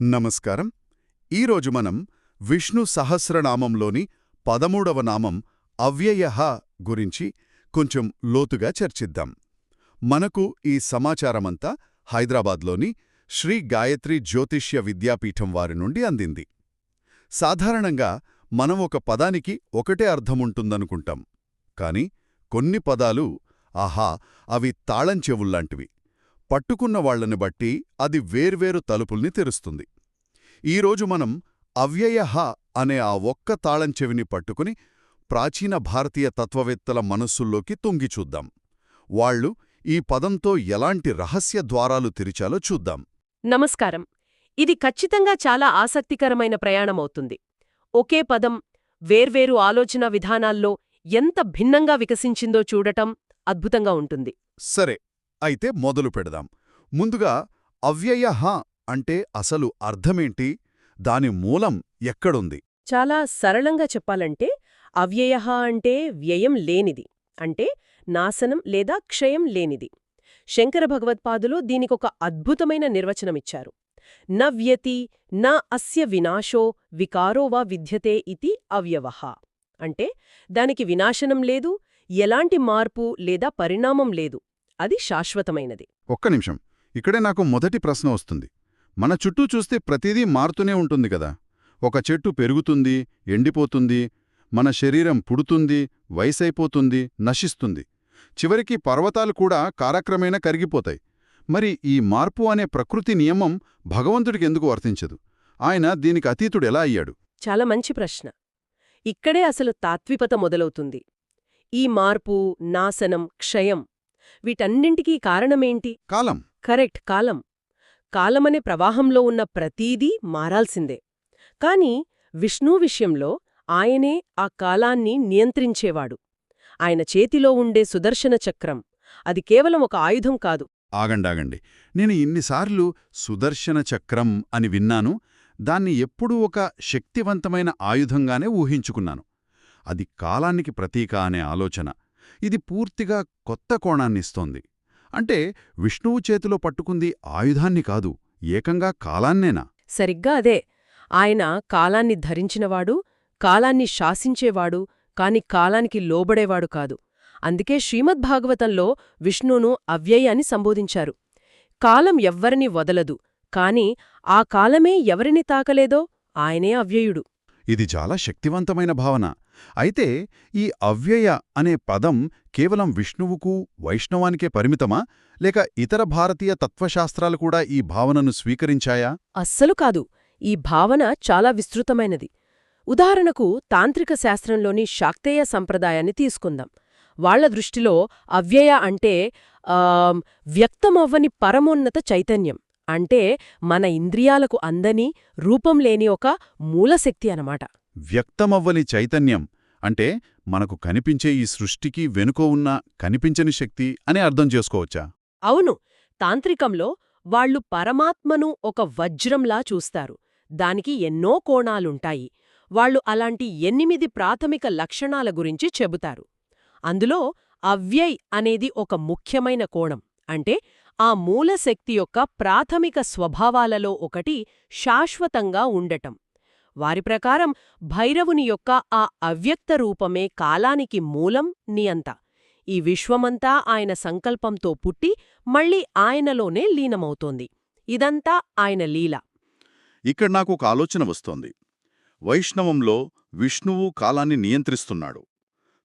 నమస్కారం. ఈరోజు మనం విష్ణు సహస్రనామంలోని పదమూడవ నామం అవ్యయహ గురించి కొంచెం లోతుగా చర్చిద్దాం. మనకు ఈ సమాచారమంతా హైదరాబాద్లోని శ్రీ గాయత్రి జ్యోతిష్య విద్యాపీఠం వారి నుండి అందింది. సాధారణంగా మనం ఒక పదానికి ఒకటే అర్థముంటుందనుకుంటాం. కాని కొన్ని పదాలు ఆహా అవి తాళంచెవుల్లాంటివి పట్టుకున్న వాళ్ళని బట్టి అది వేర్వేరు తలుపుల్ని తెరుస్తుంది. ఈరోజు మనం అవ్యయః అనే ఆ ఒక్క తాళం చెవిని పట్టుకుని ప్రాచీన భారతీయ తత్వవేత్తల మనస్సుల్లోకి తొంగి చూద్దాం. వాళ్ళు ఈ పదంతో ఎలాంటి రహస్య ద్వారాలు తెరిచాలో చూద్దాం. నమస్కారం. ఇది ఖచ్చితంగా చాలా ఆసక్తికరమైన ప్రయాణమవుతుంది. ఒకే పదం వేర్వేరు ఆలోచన విధానాల్లో ఎంత భిన్నంగా వికసించిందో చూడటం అద్భుతంగా ఉంటుంది. సరే అయితే మొదలు పెడదాం. ముందుగా అవ్యయః అంటే అసలు అర్థమేంటి? దాని మూలం ఎక్కడుంది? చాలా సరళంగా చెప్పాలంటే అవ్యయ అంటే వ్యయం లేనిది అంటే నాశనం లేదా క్షయం లేనిది. శంకర భగవత్పాదులు దీనికొక అద్భుతమైన నిర్వచనమిచ్చారు. న వ్యతి న అస్య వినాశో వికారో వా విద్యతే ఇది అవ్యవహ అంటే దానికి వినాశనం లేదు ఎలాంటి మార్పు లేదా పరిణామం లేదు. అది శాశ్వతమైనది. ఒక్క నిమిషం. ఇక్కడే నాకు మొదటి ప్రశ్న వస్తుంది. మన చుట్టూ చూస్తే ప్రతిదీ మారుతూనే ఉంటుంది కదా. ఒక చెట్టు పెరుగుతుంది ఎండిపోతుంది మన శరీరం పుడుతుంది వయసైపోతుంది నశిస్తుంది. చివరికి పర్వతాలు కూడా కాలక్రమేణా కరిగిపోతాయి. మరి ఈ మార్పు అనే ప్రకృతి నియమం భగవంతుడికి ఎందుకు వర్తించదు? ఆయన దీనికి అతీతుడు ఎలా అయ్యాడు? చాలా మంచి ప్రశ్న. ఇక్కడే అసలు తాత్వికత మొదలవుతుంది. ఈ మార్పు నాశనం క్షయం వీటన్నింటికీ కారణమేంటి? కాలం. కరెక్ట్ కాలం. కాలమనే ప్రవాహంలో ఉన్న ప్రతీదీ మారాల్సిందే. కాని విష్ణు విషయంలో ఆయనే ఆ కాలాన్ని నియంత్రించేవాడు. ఆయన చేతిలో ఉండే సుదర్శన చక్రం. అది కేవలం ఒక ఆయుధం కాదు. ఆగండాగండి నేను ఇన్నిసార్లు సుదర్శన చక్రం అని విన్నాను. దాన్ని ఎప్పుడూ ఒక శక్తివంతమైన ఆయుధంగానే ఊహించుకున్నాను. అది కాలానికి ప్రతీక అనే ఆలోచన. ఇది పూర్తిగా కొత్త కోణాన్నిస్తోంది. అంటే విష్ణువు చేతిలో పట్టుకుంది ఆయుధాన్ని కాదు ఏకంగా కాలాన్నేనా? సరిగ్గా అదే. ఆయన కాలాన్ని ధరించినవాడు కాలాన్ని శాసించేవాడు కాని కాలానికి లోబడేవాడు కాదు. అందుకే శ్రీమద్భాగవతంలో విష్ణును అవ్యయాన్ని సంబోధించారు. కాలం ఎవ్వరిని వదలదు కాని ఆ కాలమే ఎవరిని తాకలేదో ఆయనే అవ్యయుడు. ఇది చాలా శక్తివంతమైన భావన. అయితే ఈ అవ్యయ అనే పదం కేవలం విష్ణువుకు వైష్ణవానికే పరిమితమా? లేక ఇతర భారతీయ తత్వశాస్త్రాలు కూడా ఈ భావనను స్వీకరించాయా? అస్సలు కాదు. ఈ భావన చాలా విస్తృతమైనది. ఉదాహరణకు తాంత్రిక శాస్త్రంలోని శాక్తేయ సంప్రదాయాన్ని తీసుకుందాం. వాళ్ళ దృష్టిలో అవ్యయ అంటే వ్యక్తమవ్వని పరమోన్నత చైతన్యం. అంటే మన ఇంద్రియాలకు అందని రూపం లేని ఒక మూలశక్తి అనమాట వ్యక్తమవ్వని చైతన్యం అంటే మనకు కనిపించే ఈ సృష్టికి వెనుక ఉన్న కనిపించని శక్తి అని అర్థం చేసుకోవచ్చా? అవును. తాంత్రికంలో వాళ్ళు పరమాత్మను ఒక వజ్రంలా చూస్తారు. దానికి ఎన్నో కోణాలుంటాయి. వాళ్ళు అలాంటి ఎనిమిది ప్రాథమిక లక్షణాల గురించి చెబుతారు. అందులో అవ్యయ్ అనేది ఒక ముఖ్యమైన కోణం. అంటే ఆ మూలశక్తి యొక్క ప్రాథమిక స్వభావాలలో ఒకటి శాశ్వతంగా ఉండటం. వారి ప్రకారం భైరవుని యొక్క ఆ అవ్యక్త రూపమే కాలానికి మూలం నియంత ఈ విశ్వమంతా ఆయన సంకల్పంతో పుట్టి మళ్ళీ ఆయనలోనే లీనమవుతోంది. ఇదంతా ఆయన లీల. ఇక్కడ నాకు ఒక ఆలోచన వస్తోంది. వైష్ణవంలో విష్ణువు కాలాన్ని నియంత్రిస్తున్నాడు.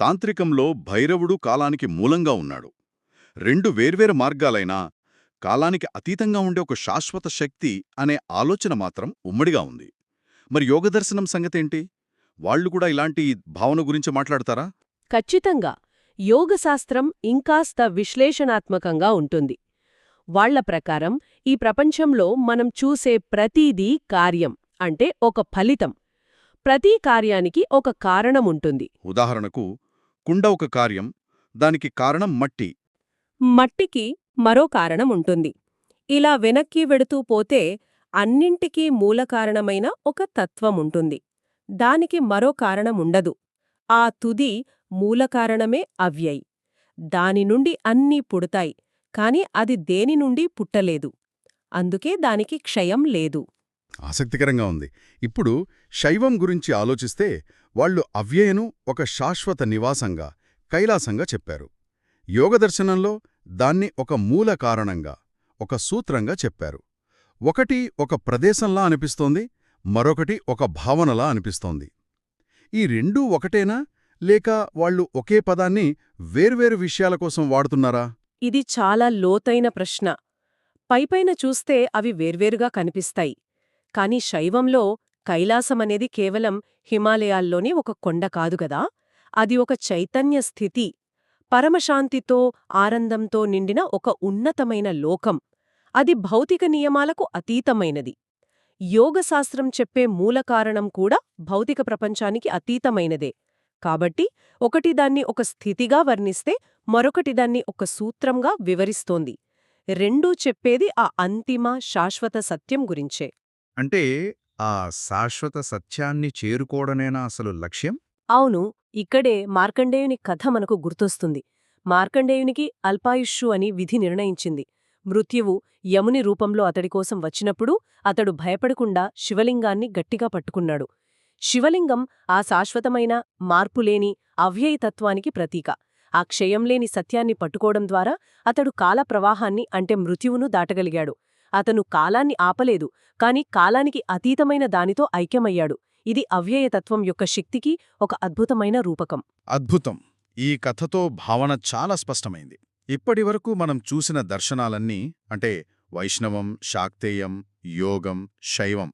తాంత్రికంలో భైరవుడు కాలానికి మూలంగా ఉన్నాడు. రెండు వేర్వేరు మార్గాలైనా కాలానికి అతీతంగా ఉండే ఒక శాశ్వత శక్తి అనే ఆలోచన మాత్రం ఉమ్మడిగా ఉంది. మరి యోగదర్శనం సంగతేంటి? వాళ్ళు కూడా ఇలాంటి భావన గురించి మాట్లాడతారా? ఖచ్చితంగా. యోగశాస్త్రం ఇంకాస్త విశ్లేషణాత్మకంగా ఉంటుంది. వాళ్ళ ప్రకారం ఈ ప్రపంచంలో మనం చూసే ప్రతీదీ కార్యం అంటే ఒక ఫలితం. ప్రతి కార్యానికి ఒక కారణం ఉంటుంది. ఉదాహరణకు కుండ ఒక కార్యం దానికి కారణం మట్టి. మట్టికి మరో కారణం ఉంటుంది. ఇలా వెనక్కి వెడుతూ పోతే అన్నింటికీ మూలకారణమైన ఒక తత్వముంటుంది. దానికి మరో కారణముండదు. ఆ తుది మూలకారణమే అవ్యయ్. దాని నుండి అన్నీ పుడతాయి కాని అది దేని నుండి పుట్టలేదు. అందుకే దానికి క్షయం లేదు. ఆసక్తికరంగా ఉంది. ఇప్పుడు శైవం గురించి ఆలోచిస్తే వాళ్ళు అవ్యయను ఒక శాశ్వత నివాసంగా కైలాసంగా చెప్పారు. యోగదర్శనంలో దాన్ని ఒక మూల కారణంగా ఒక సూత్రంగా చెప్పారు. ఒకటి ఒక ప్రదేశంలా అనిపిస్తోంది మరొకటి ఒక భావనలా అనిపిస్తోంది. ఈ రెండూ ఒకటేనా? లేక వాళ్ళు ఒకే పదాన్ని వేర్వేరు విషయాల కోసం వాడుతున్నారా? ఇది చాలా లోతైన ప్రశ్న. పైపైన చూస్తే అవి వేర్వేరుగా కనిపిస్తాయి. కాని శైవంలో కైలాసమనేది కేవలం హిమాలయాల్లోని ఒక కొండ కాదుగదా అది ఒక చైతన్య స్థితి. పరమశాంతితో ఆనందంతో నిండిన ఒక ఉన్నతమైన లోకం. అది భౌతిక నియమాలకు అతీతమైనది. యోగశాస్త్రం చెప్పే మూలకారణం కూడా భౌతిక ప్రపంచానికి అతీతమైనదే. కాబట్టి ఒకటి దాన్ని ఒక స్థితిగా వర్ణిస్తే మరొకటి దాన్ని ఒక సూత్రంగా వివరిస్తోంది. రెండూ చెప్పేది ఆ అంతిమ శాశ్వత సత్యం గురించే. అంటే ఆ శాశ్వత సత్యాన్ని చేరుకోవడమేనా అసలు లక్ష్యం? అవును ఇక్కడే మార్కండేయుని కథ మనకు గుర్తొస్తుంది. మార్కండేయునికి అల్పాయుష్షు అని విధి నిర్ణయించింది. మృత్యువు యముని రూపంలో అతడి కోసం వచ్చినప్పుడు అతడు భయపడకుండా శివలింగాన్ని గట్టిగా పట్టుకున్నాడు. శివలింగం ఆ శాశ్వతమైన మార్పులేని అవ్యయతత్వానికి ప్రతీక. ఆ క్షయంలేని సత్యాన్ని పట్టుకోవడం ద్వారా అతడు కాల ప్రవాహాన్ని అంటే మృత్యువును దాటగలిగాడు. అతను కాలాన్ని ఆపలేదు కాని కాలానికి అతీతమైన దానితో ఐక్యమయ్యాడు. ఇది అవ్యయతత్వం యొక్క శక్తికి ఒక అద్భుతమైన రూపకం. అద్భుతం. ఈ కథతో భావన చాలా స్పష్టమైంది. ఇప్పటివరకు మనం చూసిన దర్శనాలన్నీ అంటే వైష్ణవం శాక్తేయం యోగం శైవం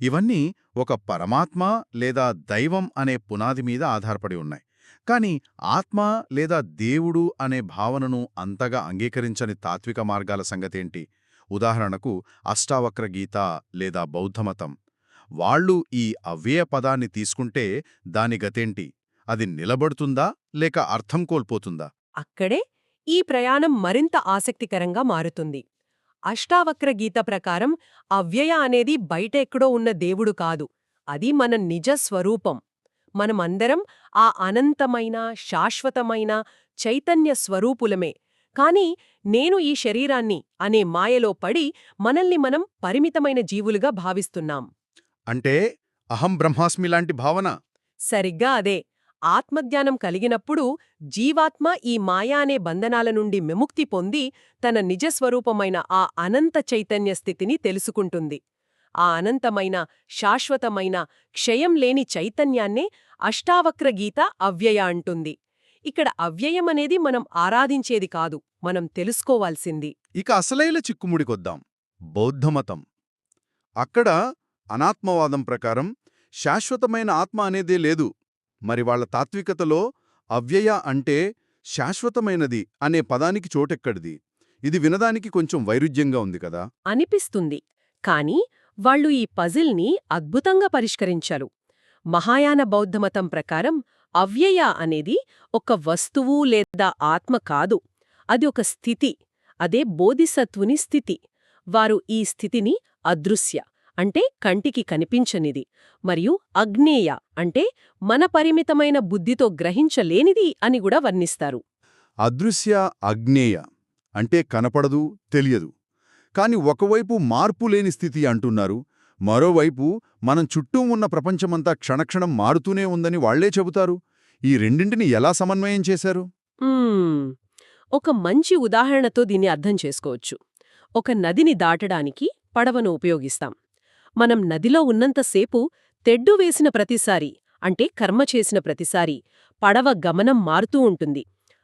ఇవన్నీ ఒక పరమాత్మ లేదా దైవం అనే పునాది మీద ఆధారపడి ఉన్నాయి. కాని ఆత్మ లేదా దేవుడు అనే భావనను అంతగా అంగీకరించని తాత్విక మార్గాల సంగతేంటి? ఉదాహరణకు అష్టావక్ర గీత లేదా బౌద్ధమతం వాళ్ళు ఈ అవ్యయ పదాన్ని తీసుకుంటే దాని గతేంటి? అది నిలబడుతుందా లేక అర్థం కోల్పోతుందా? అక్కడే ఈ ప్రయాణం మరింత ఆసక్తికరంగా మారుతుంది. అష్టావక్ర గీత ప్రకారం అవ్యయ అనేది బయట ఎక్కడో ఉన్న దేవుడు కాదు. అది మన నిజ స్వరూపం. మనమందరం ఆ అనంతమైన శాశ్వతమైన చైతన్య స్వరూపులమే. కాని నేను ఈ శరీరాన్ని అనే మాయలో పడి మనల్ని మనం పరిమితమైన జీవులుగా భావిస్తున్నాం. అంటే అహం బ్రహ్మాస్మి లాంటి భావన? సరిగ్గా అదే. ఆత్మజ్ఞానం కలిగినప్పుడు జీవాత్మ ఈ మాయా అనే బంధనాల నుండి విముక్తి పొంది తన నిజస్వరూపమైన ఆ అనంత చైతన్య స్థితిని తెలుసుకుంటుంది. ఆ అనంతమైన శాశ్వతమైన క్షయం లేని చైతన్యాన్నే అష్టావక్ర గీత అవ్యయ అంటుంది. ఇక్కడ అవ్యయమనేది మనం ఆరాధించేది కాదు మనం తెలుసుకోవాల్సింది. ఇక అసలైన చిక్కుముడికొద్దాం. బౌద్ధమతం. అక్కడ అనాత్మవాదం ప్రకారం శాశ్వతమైన ఆత్మ అనేదే లేదు. మరి వాళ్ళ తాత్వికతలో అవ్యయ అంటే శాశ్వతమైనది అనే పదానికి చోటెక్కడిది. ఇది వినదానికి కొంచెం వైరుధ్యంగా ఉంది కదా? అనిపిస్తుంది. కాని వాళ్ళు ఈ పజిల్ని అద్భుతంగా పరిష్కరించారు. మహాయాన బౌద్ధమతం ప్రకారం అవ్యయ అనేది ఒక వస్తువు లేదా ఆత్మ కాదు. అది ఒక స్థితి. అదే బోధిసత్వుని స్థితి. వారు ఈ స్థితిని అదృశ్య అంటే కంటికి కనిపించనిది మరియు అగ్నేయ అంటే మన పరిమితమైన బుద్ధితో గ్రహించలేనిది అని కూడా వర్ణిస్తారు. అదృశ్య అగ్నేయ అంటే కనపడదు తెలియదు. కాని ఒకవైపు మార్పు లేని స్థితి అంటున్నారు మరోవైపు మనం చుట్టూ ఉన్న ప్రపంచమంతా క్షణక్షణం మారుతూనే ఉందని వాళ్ళే చెబుతారు. ఈ రెండింటిని ఎలా సమన్వయం చేశారు. ఒక మంచి ఉదాహరణతో దీన్ని అర్థం చేసుకోవచ్చు. ఒక నదిని దాటడానికి పడవను ఉపయోగిస్తాం. మనం నదిలో ఉన్నంతసేపు తెడ్డు వేసిన ప్రతిసారి అంటే కర్మ చేసిన ప్రతిసారి పడవ గమనం మారుతూ ఉంటుంది.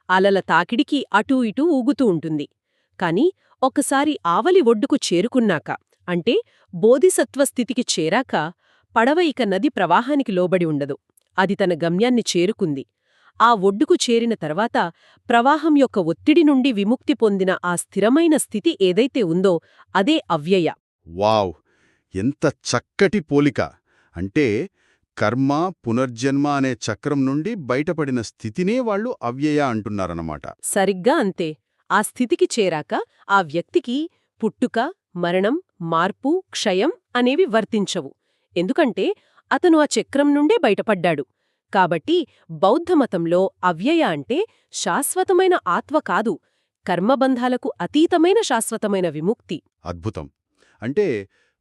అలల తాకిడికి అటూ ఇటూ ఊగుతూ ఉంటుంది. కాని ఒకసారి ఆవలి ఒడ్డుకు చేరుకున్నాక అంటే బోధిసత్వ స్థితికి చేరాక పడవ ఇక నది ప్రవాహానికి లోబడి ఉండదు. అది తన గమ్యాన్ని చేరుకుంది. ఆ ఒడ్డుకు చేరిన తర్వాత ప్రవాహం యొక్క ఒత్తిడి నుండి విముక్తి పొందిన ఆ స్థిరమైన స్థితి ఏదైతే ఉందో అదే అవ్యయ. వావ్! ఎంత చక్కటి పోలిక! అంటే కర్మ పునర్జన్మ అనే చక్రం నుండి బయటపడిన స్థితినే వాళ్ళు అవ్యయ అంటున్నారన్నమాట. సరిగ్గా అంతే. ఆ స్థితికి చేరాక ఆ వ్యక్తికి పుట్టుక మరణం మార్పు క్షయం అనేవి వర్తించవు. ఎందుకంటే అతను ఆ చక్రం నుండే బయటపడ్డాడు. కాబట్టి బౌద్ధమతంలో అవ్యయ అంటే శాశ్వతమైన ఆత్మ కాదు కర్మబంధాలకు అతీతమైన శాశ్వతమైన విముక్తి. అద్భుతం. అంటే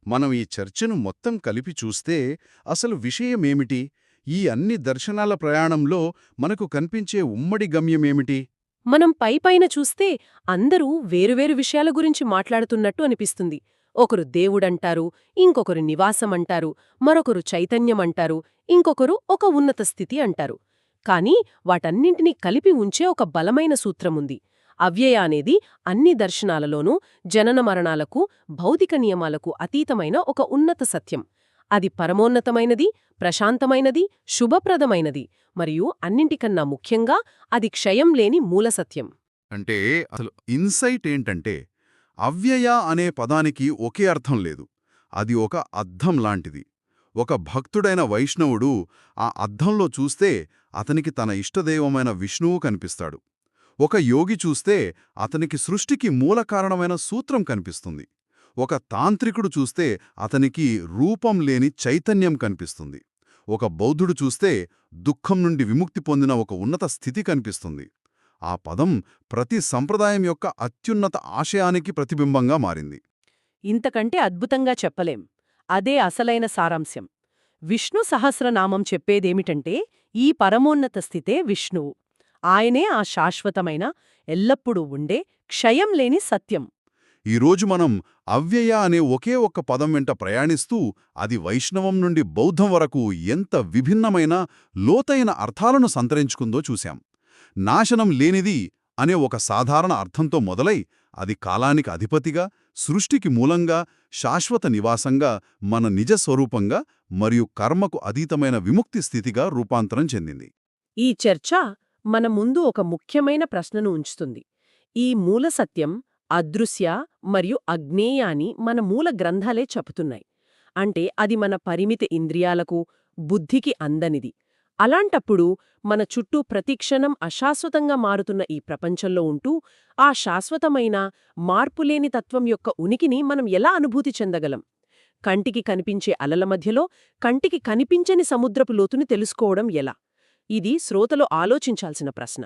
మనం ఈ చర్చను మొత్తం కలిపి చూస్తే అసలు విషయమేమిటి? ఈ అన్ని దర్శనాల ప్రయాణంలో మనకు కనిపించే ఉమ్మడి గమ్యమేమిటి? మనం పైపైన చూస్తే అందరూ వేరువేరు విషయాల గురించి మాట్లాడుతున్నట్టు అనిపిస్తుంది. ఒకరు దేవుడంటారు ఇంకొకరు నివాసం అంటారు మరొకరు చైతన్యం అంటారు ఇంకొకరు ఒక ఉన్నత స్థితి అంటారు. కానీ వాటన్నింటినీ కలిపి ఉంచే ఒక బలమైన సూత్రముంది. అవ్యయ అనేది అన్ని దర్శనాలలోనూ జనన మరణాలకు భౌతిక నియమాలకు అతీతమైన ఒక ఉన్నత సత్యం. అది పరమోన్నతమైనది ప్రశాంతమైనది శుభప్రదమైనది మరియు అన్నింటికన్నా ముఖ్యంగా అది క్షయం లేని మూలసత్యం అంటే అసలు ఇన్సైట్ ఏంటంటే అవ్యయ అనే పదానికి ఒకే అర్థం లేదు. అది ఒక అద్దం లాంటిది. ఒక భక్తుడైన వైష్ణవుడు ఆ అద్దంలో చూస్తే అతనికి తన ఇష్టదైవమైన విష్ణువు కనిపిస్తాడు. ఒక యోగి చూస్తే అతనికి సృష్టికి మూల కారణమైన సూత్రం కనిపిస్తుంది. ఒక తాంత్రికుడు చూస్తే అతనికి రూపం లేని చైతన్యం కనిపిస్తుంది. ఒక బౌద్ధుడు చూస్తే దుఃఖం నుండి విముక్తి పొందిన ఒక ఉన్నత స్థితి కనిపిస్తుంది. ఆ పదం ప్రతి సంప్రదాయం యొక్క అత్యున్నత ఆశయానికి ప్రతిబింబంగా మారింది. ఇంతకంటే అద్భుతంగా చెప్పలేం. అదే అసలైన సారాంశం. విష్ణు సహస్రనామం చెప్పేదేమిటంటే ఈ పరమోన్నత స్థితే విష్ణువు. ఆయనే ఆ శాశ్వతమైన ఎల్లప్పుడూ ఉండే క్షయం లేని సత్యం. ఈరోజు మనం అవ్యయ అనే ఒకే ఒక్క పదం వెంట ప్రయాణిస్తూ అది వైష్ణవం నుండి బౌద్ధం వరకు ఎంత విభిన్నమైన లోతైన అర్థాలను సంతరించుకుందో చూశాం. నాశనం లేనిది అనే ఒక సాధారణ అర్థంతో మొదలై అది కాలానికి అధిపతిగా సృష్టికి మూలంగా శాశ్వత నివాసంగా మన నిజ స్వరూపంగా మరియు కర్మకు అతీతమైన విముక్తి స్థితిగా రూపాంతరం చెందింది. ఈ చర్చ మన ముందు ఒక ముఖ్యమైన ప్రశ్నను ఉంచుతుంది. ఈ మూల సత్యం అదృశ్య మరియు అజ్ఞేయ అని మన మూల గ్రంథాలే చెబుతున్నాయి. అంటే అది మన పరిమిత ఇంద్రియాలకు బుద్ధికి అందనిది. అలాంటప్పుడు మన చుట్టూ ప్రతిక్షణం అశాశ్వతంగా మారుతున్న ఈ ప్రపంచంలో ఉంటూ ఆ శాశ్వతమైన మార్పులేని తత్వం యొక్క ఉనికిని మనం ఎలా అనుభూతి చెందగలం? కంటికి కనిపించే అలల మధ్యలో కంటికి కనిపించని సముద్రపు లోతుని తెలుసుకోవడం ఎలా? ఇది శ్రోతలు ఆలోచించాల్సిన ప్రశ్న.